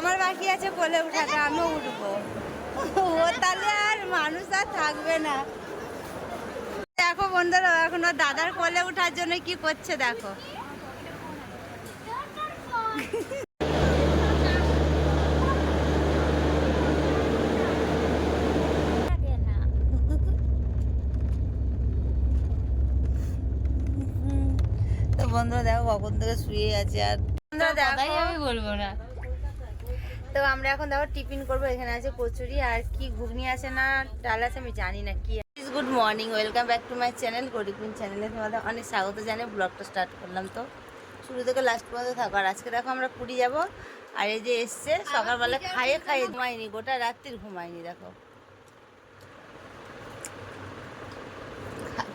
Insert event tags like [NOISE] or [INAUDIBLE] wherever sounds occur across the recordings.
আমার বাকি আছে বলে উঠাতে আমিও উঠবো। ও তাহলে আর মানুষ আর থাকবে না। দেখো বন্ধুরা, এখন দাদার কোলে ওঠার জন্য কি করছে দেখো। বন্ধুরা দেখো কখন থেকে শুয়ে আছে আর বন্ধুরা দেখো আমি বলব না। তো আমরা এখন দেখো টিফিন করব এখানে আছে কচুরি আর কি ঘুগনি আছে না ডাল আছে আমি জানি না কি good morning welcome back to my channel গরিকুইন চ্যানেলে তোমাদের অনেক স্বাগত জানিয়ে ব্লগটা স্টার্ট করলাম তো। শুরু থেকে লাস্ট পর্যন্ত থাকো। আর আজকে দেখো আমরা পুরী যাব আর এই যে এসছে সকালবেলা খাইয়ে খাইয়ে ঘুমাইনি গোটা রাত্রির ঘুমাইনি দেখো।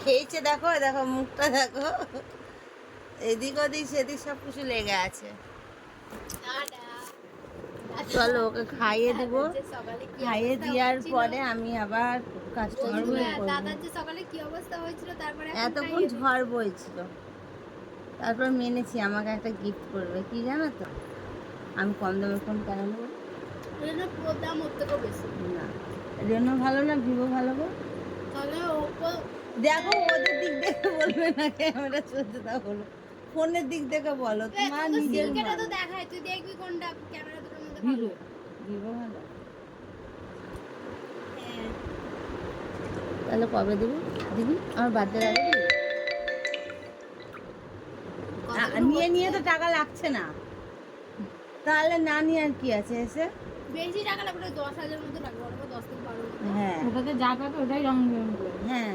খেয়েছে দেখো দেখো মুখটা দেখো। এদিক ওদিক সেদিক সব কিছু লেগে আছে। চলো ওকে খাইয়ে দেবো। খাইয়ে দেওয়ার পরে আমি আবার কাস্টমার দাদার যে সকালে কি অবস্থা হয়েছিল তারপরে এতক্ষণ ঝড় বইছিল। তারপর মেনেছি আমাকে একটা গিফট করবে। কি জানো তো? আমি কম দামের ফোন কেন নেব? রেনো দাম না। রেনো ভালো না ভিভো ভালো গো? দেখো ওদের দিক দেখে বলবে না ক্যামেরা চলতে তা বলো। ফোনের দিক থেকে বলো তোমার নিজের তো দেখায় তুই দেখবি কোনটা ক্যামেরা দুটোর মধ্যে ভালো হ্যাঁ। তাহলে কবে দিবি দিবি আমার বার্থডে আগে নিয়ে নিয়ে তো টাকা লাগছে না তাহলে না নিয়ে আর কি আছে এসে বেশি টাকা লাগবে দশ হাজারের মধ্যে লাগবে দশ থেকে বারো হ্যাঁ ওটাতে যা পাবে ওটাই রং হ্যাঁ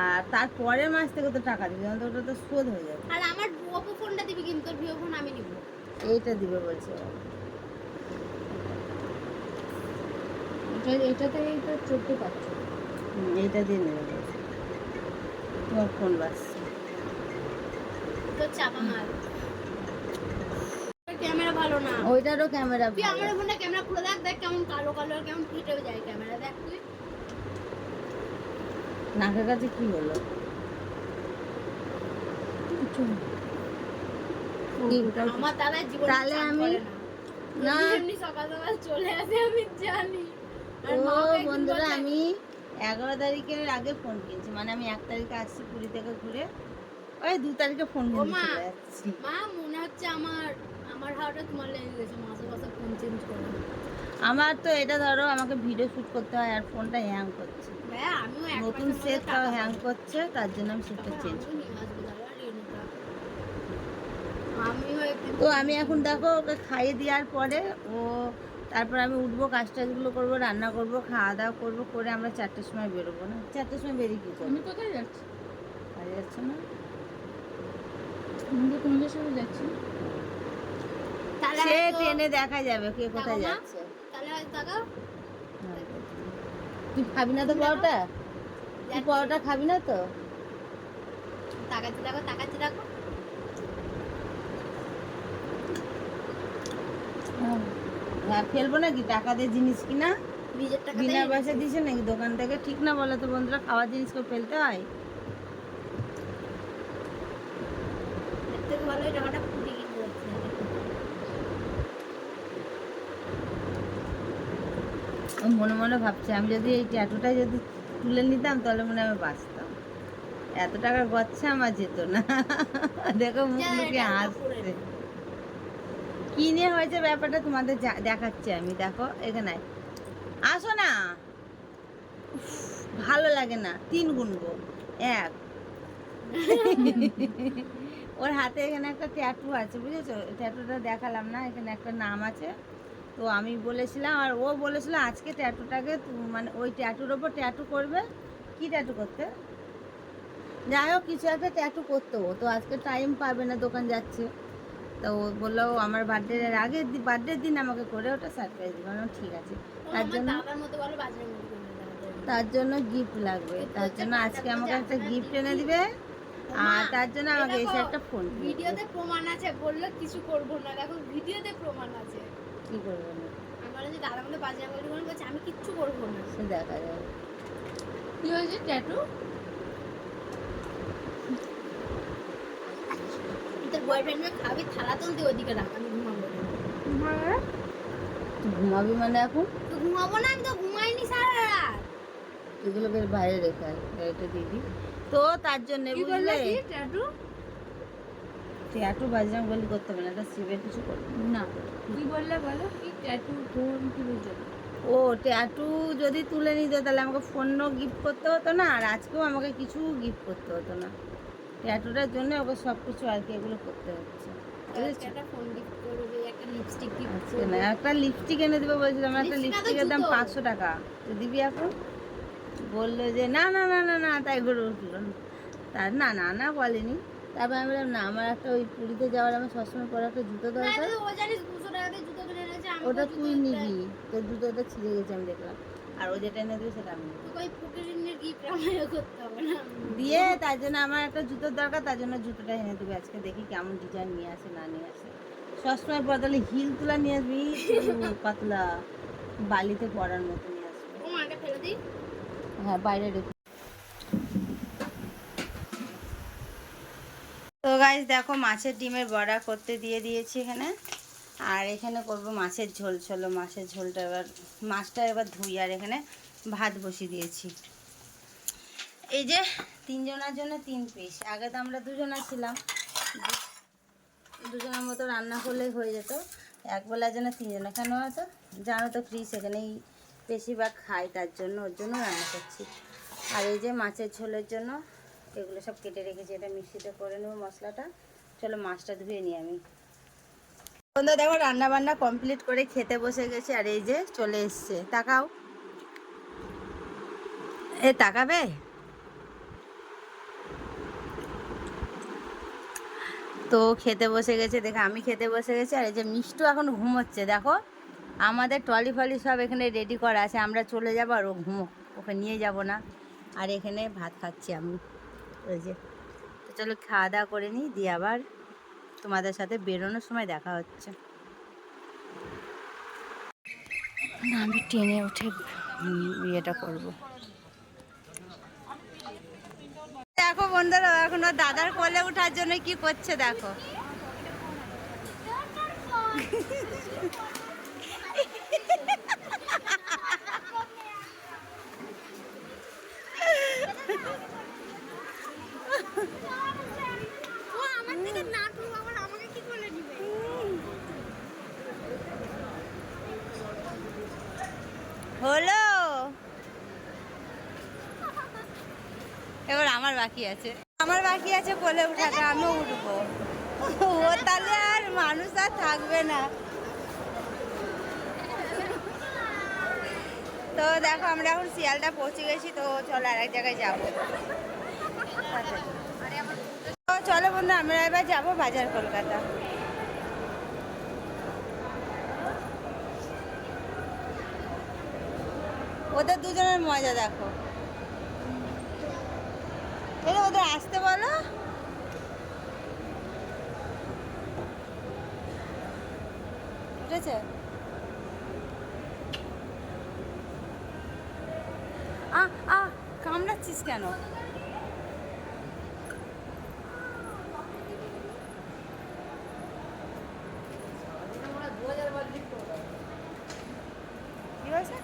আর তারপরের মাস থেকে তো টাকা দিবি অন্তত ওটা তো শোধ হয়ে যাবে আর আমার ওপো ফোনটা দিবি কিন্তু তোর ভিভো ফোন আমি নিব এইটা দিবে বলছে ও। এটা এটাতে এইটা চোদ্দ পাচ্ছ হুম, দিয়ে নেবে তোমার ফোন বাসছে তোর চাপা মাল। ক্যামেরা ভালো না। ওইটারও ক্যামেরা তুই আমার ফোনটা ক্যামেরা খুলে দেখ দেখ কেমন কালো কালো আর কেমন ফিটে যায় ক্যামেরা দেখ তুই। নাকের কাছে কি হলো? আমার দাদা জীবনে তাহলে আমি- না। এমনি সকাল সকাল চলে আসে আমি জানি। ও বন্ধুরা আমি এগারো তারিখের আগে ফোন কিনছি। মানে আমি এক তারিখে আসছি পুরী থেকে ঘুরে। ওই দু তারিখে ফোন ও কিনতে মা। মনে হচ্ছে আমার আমার হাওয়াটা তোমার লেগে গেছে। মাসে মাসে ফোন চেঞ্জ করে। আমার তো এটা ধরো আমাকে ভিডিও শুট করতে হয় আর ফোনটা হ্যাং করছে। হ্যাঁ নতুন সেট টাকা হ্যাং করছে তার জন্য আমি সেটটা চেঞ্জ তো আমি এখন দেখো ওকে খাইয়ে দেওয়ার পরে ও তারপর আমি উঠবো কাজ টাজগুলো করব রান্না করব খাওয়া দাওয়া করব করে আমরা চারটের সময় বেরোবো না। চারটের সময় বেরিয়ে কি করব? আমি কোথায় যাচ্ছি? কাজে যাচ্ছে না। তো তোমাদের সাথে যাচ্ছি। তাহলে সে ট্রেনে দেখা যাবে কে কোথায়। যাচ্ছে। হ্যাঁ। তুই খাবি না তো পরোটা? তুই পরোটা খাবি না তো? তাকাচ্ছি দেখো তাকাচ্ছি দেখো। ফেলব নাকি? টাকা দিয়ে জিনিস কিনা? বিনা পয়সা দিছে নাকি? দোকান থেকে ঠিক না বলো তো বন্ধুরা খাওয়ার জিনিস কেউ ফেলতে হয়? মনে মনে ভাবছি আমি যদি এই ট্যাটুটা যদি তুলে নিতাম তাহলে মনে আমি বাঁচতাম। এত টাকার গচ্ছা আমার যেত না। [LAUGHS] দেখো মুখ মুখে হাসছে। করে কি নিয়ে হয়েছে ব্যাপারটা তোমাদের দেখাচ্ছি আমি দেখো এখানে। আসো না। ভালো লাগে না। তিন গুনবো এক। [LAUGHS] ওর হাতে এখানে একটা ট্যাটু আছে বুঝেছ? ট্যাটুটা দেখালাম না এখানে একটা নাম আছে। তো আমি বলেছিলাম আর ও বলেছিল আজকে ট্যাটুটাকে মানে ওই ট্যাটুর ওপর ট্যাটু করবে। কি ট্যাটু করতে? যাই হোক কিছু একটা ট্যাটু করতো ও। তো আজকে টাইম পাবে না দোকান যাচ্ছে। তো ও বলল আমার বার্থডের আগের বার্থডের দিন আমাকে করে ওটা সারপ্রাইজ দিবে। আমি ঠিক আছে। তার জন্য তার জন্য গিফট লাগবে। তার জন্য আজকে আমাকে একটা গিফট এনে দিবে। আর তার জন্য আমাকে এসে একটা ফোন ভিডিওতে প্রমাণ আছে বলল কিছু করব না। দেখো ভিডিওতে প্রমাণ আছে। কি করব না আমি বললাম যে দাদা মতো বাজার করে বলছে আমি কিচ্ছু করব না। সে দেখা যাবে। কি হয়েছে ট্যাটু? তোর বয়ফ্রেন্ডকে থালা তুলতে ওদিকে রাখ আমি ঘুমাবো তুই ঘুমাবি মানে এখন? ঘুমাবো না আমি তো ঘুমাইনি সারা রাত। এগুলো বের বাইরে রেখে গাড়িটা দিবি তো তার জন্য বুঝলে ট্যাটু? ট্যাটু বাজরাং বলি করতে হবে না এটা কিছু করবে না। কি বললে বলো? কি ট্যাটু কোন কি বলছো ও ট্যাটু যদি তুলে নিত তাহলে আমাকে ফোনও গিফট করতে হতো না আর আজকেও আমাকে কিছু গিফট করতে হতো না। ট্যাটুটার জন্য ওকে সব কিছু আর কি এগুলো করতে হচ্ছে। একটা লিপস্টিক এনে দেবো বলছিলাম একটা লিপস্টিকের দাম পাঁচশো টাকা। তো দিবি এখন? বলল যে না না না না না। তাই করে উঠল। তার না না না বলেনি। তারপর আমি বললাম না আমার একটা ওই পুরীতে যাওয়ার আমার সবসময় পরে একটা জুতো দরকার। ওটা তুই নিবি। তোর জুতোটা ছিঁড়ে গেছে আমি দেখলাম। আর ও যেটা এনে দেবে সেটা আমি দিয়ে তার জন্য আমার একটা জুতোর দরকার তার জন্য জুতোটা এনে দেবে। আজকে দেখি কেমন ডিজাইন নিয়ে আসে না নিয়ে আসে। সবসময় বদলে হিল তুলা নিয়ে আসবি পাতলা বালিতে পরার মতো নিয়ে আসবি। হ্যাঁ বাইরে রেখে তো গাইজ দেখো মাছের ডিমের বড়া করতে দিয়ে দিয়েছি এখানে। আর এখানে করব মাছের ঝোল। চলো মাছের ঝোলটা এবার, মাছটা এবার ধুই আর এখানে ভাত বসিয়ে দিয়েছি। এই যে তিনজনের জন্য তিন পিস আগে তো আমরা দুজনা ছিলাম। দুজনের মতো রান্না করলেই হয়ে যেত। এক বেলার জন্য তিনজনে। কেন হতো জানো তো ফ্রিজ এখানেই বেশিরভাগ খাই, তার জন্য ওর জন্য রান্না করছি। আর এই যে মাছের ঝোলের জন্য এগুলো সব কেটে রেখেছি। এটা মিক্সিতে করে নেব মশলাটা। চলো মাছটা ধুয়ে নিই আমি। বন্ধু, দেখো রান্না বান্না কমপ্লিট করে খেতে বসে গেছি আর এই যে চলে এসছে। তাকাও। এ, তাকাবে? তো খেতে বসে গেছে, দেখে, আমি খেতে বসে গেছি আর এই যে মিষ্টু এখন ঘুমোচ্ছে, দেখো। আমাদের টলি ফলি সব এখানে রেডি করা আছে, আমরা চলে যাব আর ও ঘুমো ওকে নিয়ে যাব না। আর এখানে ভাত খাচ্ছি আমি। ওই যে, তো চলো খাওয়া দাওয়া করে নিই, দিয়ে আবার তোমাদের সাথে বেরোনোর সময় দেখা হচ্ছে। না, আমি ট্রেনে উঠে ইয়েটা করব। দেখো বন্ধুরা এখন দাদার কোলে ওঠার জন্য কি করছে দেখো [LAUGHS] আমার থেকে নাটু আবার আমাকে কি করে নিবে হলো এবার আমার বাকি আছে। আমার বাকি আছে কোলে উঠাটা আমিও উঠবো। ও তাহলে আর মানুষ আর থাকবে না। তো দেখো, আমরা এখন শিয়ালটা পৌঁছে গেছি, তো চলো আর এক জায়গায় যাব। তো চলো বন্ধু, আমরা এবার যাব বাজার কলকাতা। ওদের দুজনের মজা দেখো। এরে ওদের আসতে বলো। কামড়াচ্ছিস কেন? কি বলছে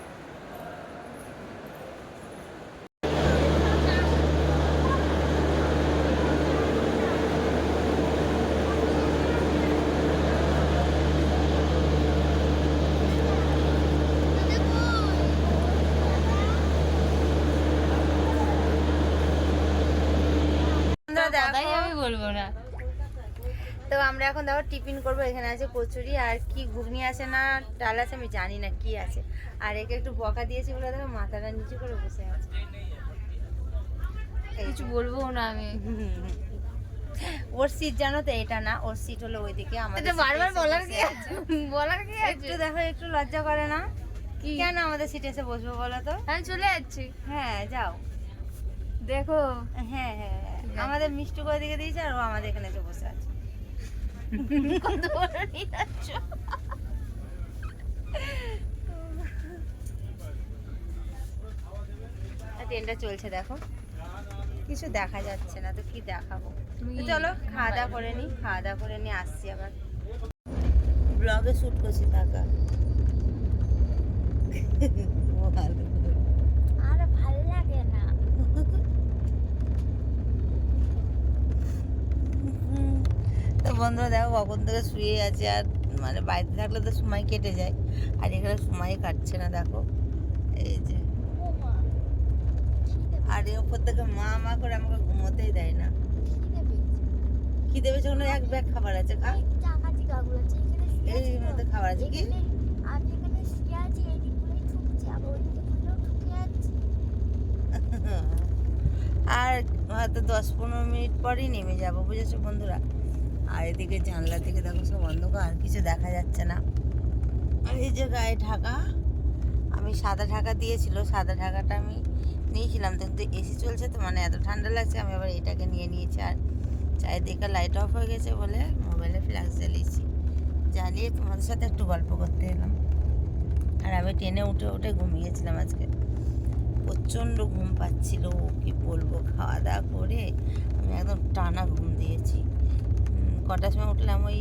বন্ধুরা কথাই দেখো আমি বলব না। তো আমরা এখন দেখো টিফিন করব এখানে আছে কচুরি আর কি ঘুগনি আছে না ডাল আছে আমি জানি না কি আছে। আর একে একটু বকা দিয়েছি বলে দেখো মাথাটা নিচু করে বসে আছে। কিছু বলব না আমি। ওর সিট জানো তো এটা না ওর সিট হলো ওইদিকে আমাদের বারবার বলার কি বলার কি একটু দেখো একটু লজ্জা করে না? কি? কেন আমাদের সিটে এসে বসবো বলো তো? আমি চলে যাচ্ছি। হ্যাঁ যাও। দেখো। হ্যাঁ হ্যাঁ হ্যাঁ। আমাদের মিষ্টি করে দিকে দিয়েছে আর ও আমাদের এখানে এসে বসে আছে। ট্রেনটা চলছে দেখো। কিছু দেখা যাচ্ছে না তো কি দেখাবো? চলো খাওয়া দাওয়া করে নিই খাওয়া দাওয়া করে নিয়ে আসছি আবার। ব্লগে শ্যুট করছি টাকা। [LAUGHS] ভালো আর ভালো লাগে না তো বন্ধুরা, দেখো কখন থেকে শুয়ে আছে আর মানে বাড়িতে থাকলে তো সময় কেটে যায়। আর এখানে সময় কাটছে না, দেখো। এই যে। আর এর উপর থেকে মা মা করে আমাকে ঘুমোতেই দেয় না। খিদে পেয়েছে ওখানে এক ব্যাগ খাবার আছে এই এই। মধ্যে খাবার আছে কি? এই আর হয়তো দশ পনেরো মিনিট পরেই নেমে যাব, বুঝেছ বন্ধুরা? আর এদিকে জানলা থেকে দেখো সব অন্ধকার কিছু দেখা যাচ্ছে না। আর এই যে গায়ে ঢাকা, আমি সাদা ঢাকা দিয়েছিল, সাদা ঢাকাটা আমি নিয়েছিলাম। কিন্তু এসি চলছে তো মানে এত ঠান্ডা লাগছে, আমি আবার এটাকে নিয়ে নিয়েছি। আর চারিদিকে লাইট অফ হয়ে গেছে বলে মোবাইলে ফ্ল্যাশ জ্বালিয়েছি। জ্বালিয়ে তোমাদের সাথে একটু গল্প করতে এলাম। আর আমি ট্রেনে উঠে উঠে ঘুমিয়েছিলাম আজকে। প্রচণ্ড ঘুম পাচ্ছিল কি বলব, খাওয়া দাওয়া করে আমি একদম টানা ঘুম দিয়েছি। কটার সময় উঠলাম, ওই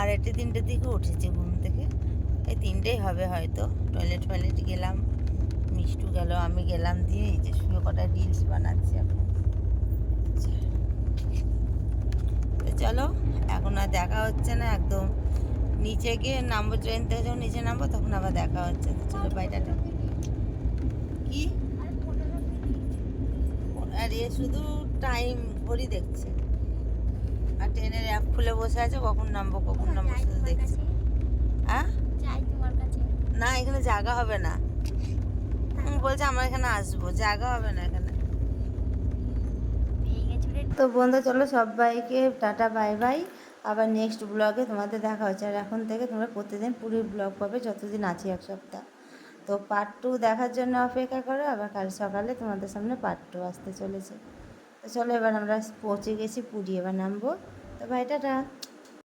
আড়াইটে তিনটের দিকে উঠেছি ঘুম থেকে। এই তিনটেই হবে হয়তো। টয়লেট ফয়লেট গেলাম, মিষ্টু গেল, আমি গেলাম দিয়ে এই যে শুয়ে কটা রিলস বানাচ্ছি এখন। চলো, এখন আর দেখা হচ্ছে না একদম। নিচে গিয়ে নামবো ট্রেন থেকে যখন নিচে নামবো তখন আবার দেখা হচ্ছে। চলো বাইটাটা কি? আর আর এ শুধু টাইম ঘড়ি দেখছে। আর ট্রেনের অ্যাপ খুলে বসে আছে কখন নামবো কখন নামবো শুধু দেখছে। হ্যাঁ? না এখানে জায়গা হবে না। বলছে আমার এখানে আসব জায়গা হবে না এখানে। তো বন্ধু চলো সবাইকে টাটা বাই বাই। আবার নেক্সট ব্লগে তোমাদের দেখা হচ্ছে। আর এখন থেকে তোমরা প্রতিদিন পুরীর ব্লগ পাবে যতদিন আছি এক সপ্তাহ। তো পার্ট টু দেখার জন্য অপেক্ষা করো আবার কাল সকালে তোমাদের সামনে পার্ট টু আসতে চলেছে। চলো এবার আমরা পৌঁছে গেছি পুরী এবার নামবো। তো ভাই টাটা।